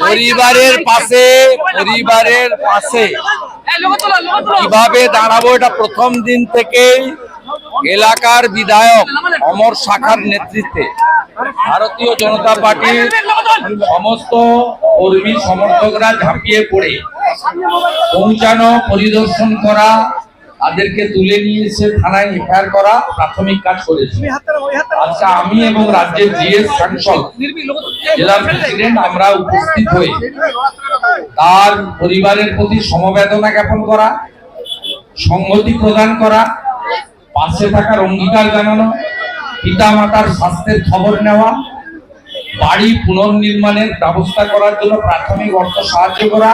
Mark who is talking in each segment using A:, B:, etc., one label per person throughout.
A: পরিবারের পাশে পরিবারের পাশে।
B: কীভাবে দাঁড়াবো এটা প্রথম দিন থেকেই এলাকার বিধায়ক অমর শাখার নেতৃত্বে। ভারতীয় জনতা পার্টির সমস্ত কর্মী সমর্থকরা ঝাঁপিয়ে পড়ে। পৌঁছানো পরিদর্শন করা তাদেরকে তুলে নিয়েছে থানায় এফআইআর করা প্রাথমিক কাজ করেছে। আচ্ছা আমি এবং রাজ্যের জিএস সাংসদ জেলার প্রেসিডেন্ট আমরা উপস্থিত হয়ে তার পরিবারের প্রতি সমবেদনা জ্ঞাপন করা সংহতি প্রদান করা পাশে থাকার অঙ্গীকার জানানো পিতা মাতার স্বাস্থ্যের খবর নেওয়া বাড়ি পুনর্নির্মাণের ব্যবস্থা করার জন্য প্রাথমিক অর্থ সাহায্য করা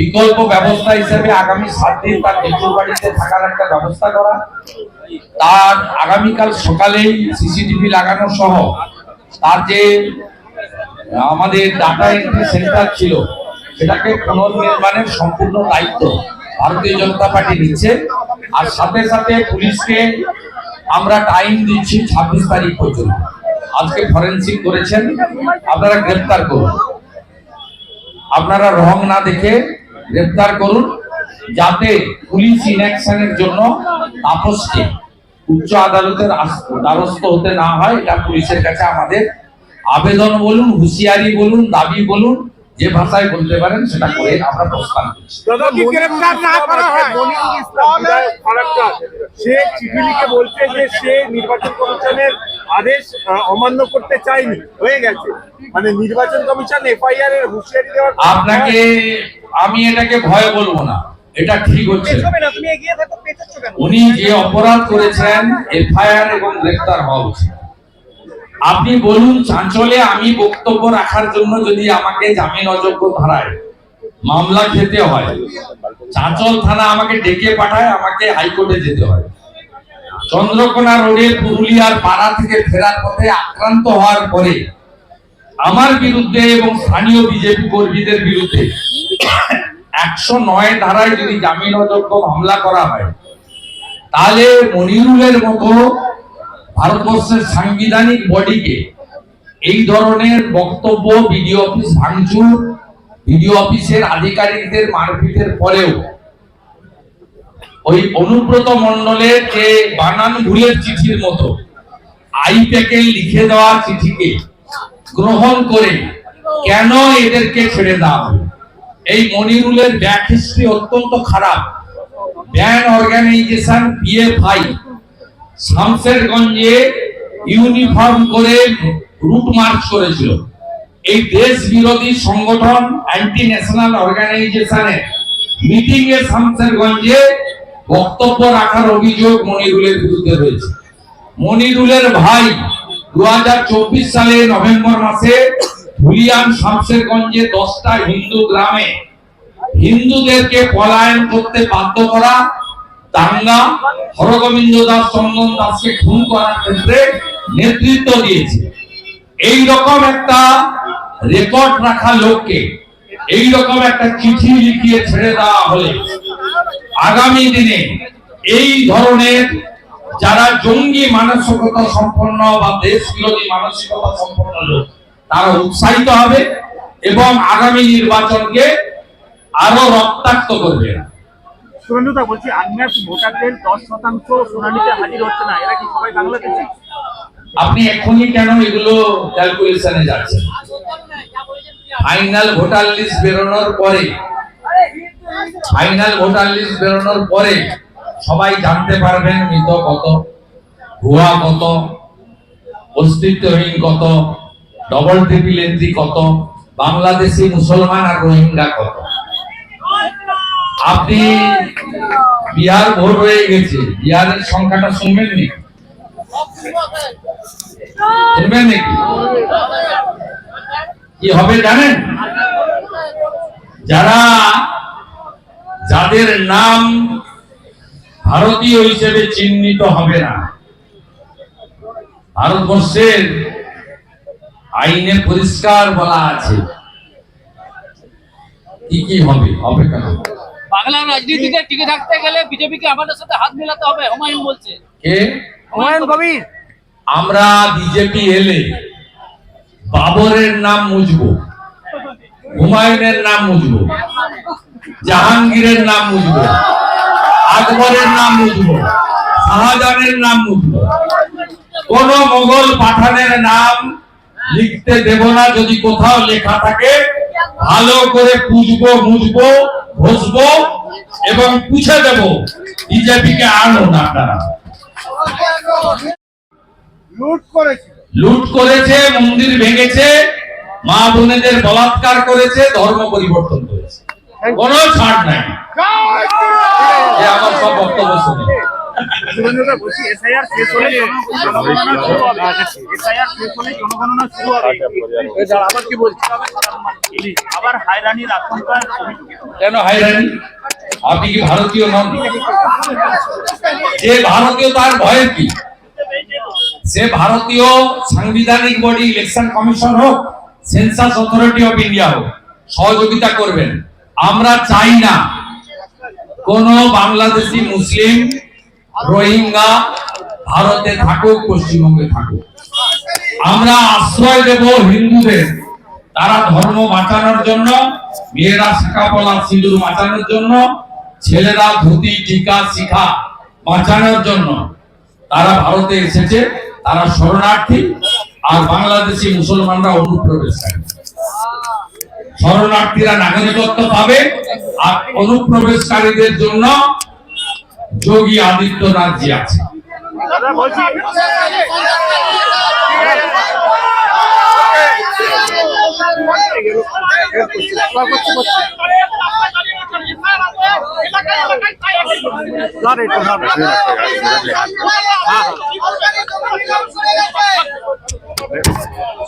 B: বিকল্প ব্যবস্থা হিসেবে আগামী সাত দিন তার শ্বশুর বাড়িতে থাকার একটা ব্যবস্থা করা। তার আগামীকাল সকালেই সিসিটিভি লাগানো সহ তার যে, আমাদের ডাটা এন্ট্রি সেন্টার ছিল, সেটাকে পুনর্নির্মাণের সম্পূর্ণ দায়িত্ব ভারতীয় জনতা পার্টি নিচ্ছে। আর সাথে সাথে পুলিশকে আমরা টাইম দিচ্ছি ছাব্বিশ তারিখ পর্যন্ত। আজকে ফরেন্সিক করেছেন। আপনারা গ্রেপ্তার করুন। আপনারা রং না দেখে গ্রেপ্তার করুন যাতে পুলিশ ইনঅ্যাকশনের জন্য তাপসকে উচ্চ আদালতের দ্বারস্থ হতে না হয়। এটা পুলিশের কাছে আমাদের আবেদন বলুন, হুঁশিয়ারি বলুন, দাবি বলুন। যে ভাষায় বলতে পারেন সেটা করে আমরা প্রস্তাব করছি।
A: যদি গ্রেফতার না করা হয়?
C: সে চিঠি লিখে বলছে যে সে নির্বাচন কমিশনের আদেশ অমান্য করতে চায়নি। হয়ে গেছে। মানে নির্বাচন কমিশন এফআইআর এর হুঁশিয়ারি দেওয়ার
B: আপনাকে আমি এটাকে ভয় বলব না। এটা ঠিক হচ্ছে। উনি যে অপরাধ করেছেন এফআইআর এবং গ্রেফতার হওয়া উচিত। আপনি বলুন চাঞ্চলে আমি বক্তব্য রাখার জন্য যদি আমাকে জামিন অযোগ্য ধারায় মামলা খেতে হয় চাঁচল থানা আমাকে ডেকে পাঠায়, আমাকে হাইকোর্টে যেতে হয়। চন্দ্রকোনা রোডে পুরুলিয়ার পাড়া থেকে ফেরার পথে আক্রান্ত হওয়ার পরে আমার বিরুদ্ধে এবং স্থানীয় বিজেপি কর্মীদের বিরুদ্ধে একশো নয় ধারায় যদি জামিন অযোগ্য মামলা করা হয়, তাহলে মনিরুলের মতো ভারতবর্ষের সাংবিধানিক বডিকে এই ধরনের বক্তব্য বিডিও অফিস ভাঙচুর, বিডিও অফিসের আধিকারিকদের মারপিটের পরেও ওই অনুব্রত মন্ডলের যে বানান ভুলের চিঠির মতো আইপ্যাকে লিখে দেওয়া চিঠিকে গ্রহণ করে কেন এদেরকে ছেড়ে দেওয়া এই মনিরুলের ব্যাক হিস্ট্রি অত্যন্ত খারাপ। ব্যান অর্গানাইজেশন পিএফআই শামসেরগঞ্জে ইউনিফর্ম করে রুট মার্চ করেছিল। এই দেশ বিরোধী সংগঠন অ্যান্টি ন্যাশনাল অর্গানাইজেশনের মিটিং এ শামসেরগঞ্জে বক্তব্য রাখার অভিযোগ মনিরুলের বিরুদ্ধে রয়েছে। মনিরুলের ভাই দু হাজার চব্বিশ সালে নভেম্বর মাসে ধুলিয়ান শামসেরগঞ্জে দশটা হিন্দু গ্রামে হিন্দুদেরকে পলায়ন করতে বাধ্য করা দাঙ্গা হরগোবিন্দ দাস চন্দন দাসকে খুন করার ক্ষেত্রে নেতৃত্ব দিয়েছে। এই রকম একটা রেকর্ড রাখা লোককে এই রকম একটা চিঠি লিখিয়ে ছেড়ে দেওয়া হলে আগামী দিনে এই ধরনের যারা জঙ্গি মানসিকতা সম্পন্ন বা দেশ বিরোধী মানসিকতা সম্পন্ন লোক, তারা উৎসাহিত হবে এবং আগামী নির্বাচনকে আরও রক্তাক্ত করবে না।
C: সুরেন্দ্রদা বলছি আনম্যাপ ভোটারদের দশ শতাংশ শুনানিতে হাজির হচ্ছে না। এরা কি সবাই বাংলাদেশি?
B: আপনি এখনই কেন এগুলো ক্যালকুলেশনে যাচ্ছেন? ফাইনাল ভোটার লিস্ট বেরোনোর পরে ফাইনাল ভোটার লিস্ট বেরোনোর পরে সবাই জানতে পারবেন মৃত কত, ভুয়া কত, অস্তিত্বহীন কত ডবল ট্রিপল এন্ট্রি কত, বাংলাদেশি মুসলমান আর রোহিঙ্গা কত। আপনি বিহার ভোট হয়ে গেছে। বিহারের সংখ্যাটা শুনবেন নি? শুনবেন নাকি কি হবে জানেন? যারা যাদের নাম ভারতীয় হিসেবে চিহ্নিত হবে না, ভারতবর্ষের আইনে পরিষ্কার বলা আছে। কি কি হবে? হবে কেন?
D: বাংলার রাজনীতিতে টিকে থাকতে গেলে বিজেপিকে আমাদের সাথে হাত মেলাতে হবে হুমায়ুন বলছে।
B: কে?
A: হুমায়ুন কবির
B: আমরা বিজেপি এলে বাবরের নাম মুজবো হুমায়ুনের নাম মুজবো জাহাঙ্গীরের নাম মুজবো আকবরের নাম মুজবো শাহজাহানের নাম মুজবো কোন মোগল পাঠানের নাম লিখতে দেব না যদি কোথাও লেখা থাকে। ভালো করে পুজবো মুজবো ঘষবো এবং পুছে দেব। বিজেপিকে আনুন আপনারা।
C: লুট করেছিল
B: লুট করেছে মন্দির ভেঙেছে মা বোনেদের বলাৎকার করেছে ধর্ম পরিবর্তন করেছে। কোনো ছাড় নাই। আমার সব বক্তব্য শুনে।
A: আবার
C: আবার হায়রানির আশঙ্কার
B: কেন হাইরানি আপনি কি ভারতীয় নন? যে ভারতীয় তার ভয়ের কি? সে ভারতীয় সাংবিধানিক বডি ইলেকশন কমিশন হোক সেন্সাস অথরিটি অফ ইন্ডিয়া হোক সহযোগিতা করবেন। আমরা চাই না কোন বাংলাদেশি মুসলিম রোহিঙ্গা ভারতে থাকুক, পশ্চিমবঙ্গে থাকুক। আমরা আশ্রয় দেব হিন্দুদের। তারা ধর্ম বাঁচানোর জন্য, মেয়েরা শাখা পলা সিঁদুর বাঁচানোর জন্য, ছেলেরা ধুতি, টিকা, শিখা বাঁচানোর জন্য। তারা ভারতে এসেছে, তারা শরণার্থী, আর বাংলাদেশি মুসলমানরা অনুপ্রবেশকারী শরণার্থীরা নাগরিকত্ব পাবে, আর অনুপ্রবেশকারীদের জন্য যোগী আদিত্যনাথ জি আছে।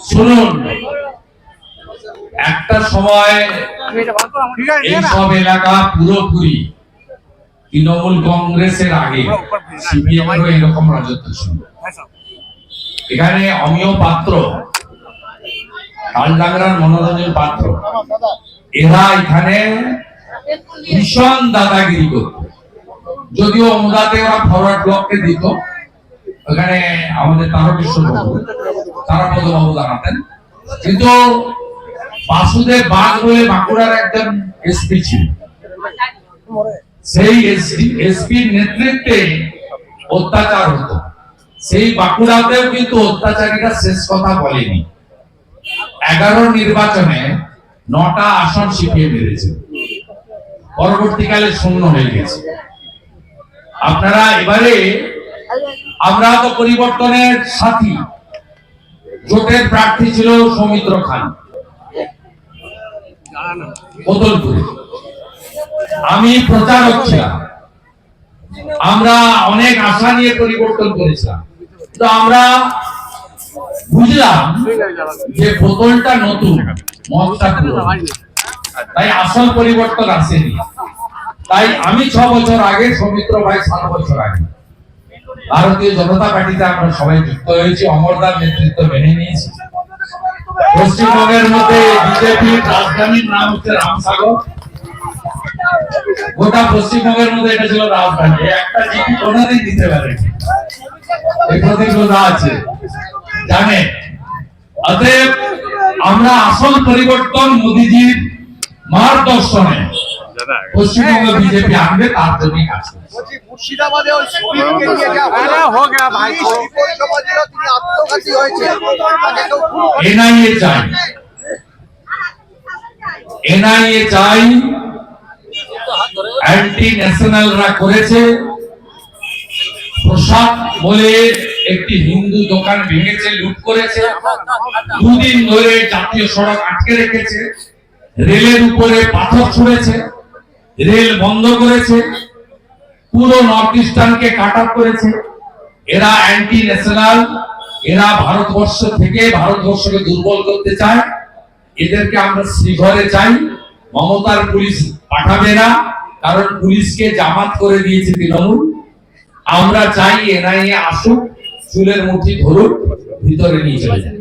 B: শুনুন একটা সময়
A: ঠিক আছে
B: এই সব এলাকা পুরোপুরি তৃণমূল কংগ্রেসের আগে সিপিএম এরকম রাজত্ব ছিল। এখানে অমিয় পাত্র কালডাংরার মনোরঞ্জন পাত্র এরা এখানে ভীষণ দাদাগিরি করত। যদিও ওনাতে ওরা ফরওয়ার্ড ব্লককে দিত ওখানে আমাদের তারকেশ্বর তারাপদ বাবু দাঁড়াতেন। কিন্তু বাসুদেব বাঘ বলে বাঁকুড়ার একজন এসপি ছিল। সেই এসপির নেতৃত্বে অত্যাচার হতো। সেই বাঁকুড়াতেও কিন্তু অত্যাচারীরা শেষ কথা বলেনি। এগারো নির্বাচনে নটা আসন সিপিএম মেরেছে। পরবর্তীকালে শূন্য হয়ে গেছে। আপনারা এবারে আমরা তো পরিবর্তনের সাথী। জোটের প্রার্থী ছিল সৌমিত্র খান। বদলপুরে। আমি প্রচারক ছিলাম। আমরা অনেক আশা নিয়ে পরিবর্তন করেছিলাম। তো আমরা বুঝলাম যে বোতলটা নতুন তাই আসল পরিবর্তন আসেনি। তাই আমি ছ বছর আগে সৌমিত্র ভাই সাত বছর আগে ভারতীয় জনতা পার্টিতে আমরা সবাই যুক্ত হয়েছি অমরদার নেতৃত্ব মেনে নিয়েছি। পশ্চিমবঙ্গের মধ্যে বিজেপির রাজধানীর নাম হচ্ছে রামসাগর। গোটা পশ্চিমবঙ্গের মধ্যে এটা ছিল রাজধানী। একটা জিপি কোনোদিন দিতে পারে। এই প্রতিজ্ঞতা আছে। জানে অতএব আমরা আসল পরিবর্তন মোদিজির মার্গদর্শনে পশ্চিমবঙ্গ বিজেপি আনবে তার জন্যই কাজ
E: মুর্শিদাবাদে ওই সুবীরকে নিয়ে যা
A: আরে হোক না ভাই।
E: পুলিশ বিপর্যয় দিল, তিনি আত্মঘাতী হয়েছে। তাকে কেউ খুন
B: এনআইএ চাই। এনআইএ চাই অ্যান্টি ন্যাশনালরা করেছে। প্রসাদ বলে একটি হিন্দু দোকান ভেঙেছে, লুট করেছে। দুদিন ধরে জাতীয় সড়ক আটকে রেখেছে। রেলের উপরে পাথর ছুঁড়েছে। রেল বন্ধ করেছে। পুরো নর্থ ইস্টার্নকে কাট করেছে। এরা অ্যান্টি ন্যাশনাল এরা ভারতবর্ষ থেকে ভারতবর্ষকে দুর্বল করতে চায়। এদেরকে আমরা শ্রীঘরে চাই। মমতার পুলিশ পাঠাবে না, কারণ পুলিশকে জামাত করে দিয়েছে তৃণমূল। আমরা চাই এনআইএ আসুক, চুলের মুঠি ধরুক, ভিতরে নিয়ে চলে যান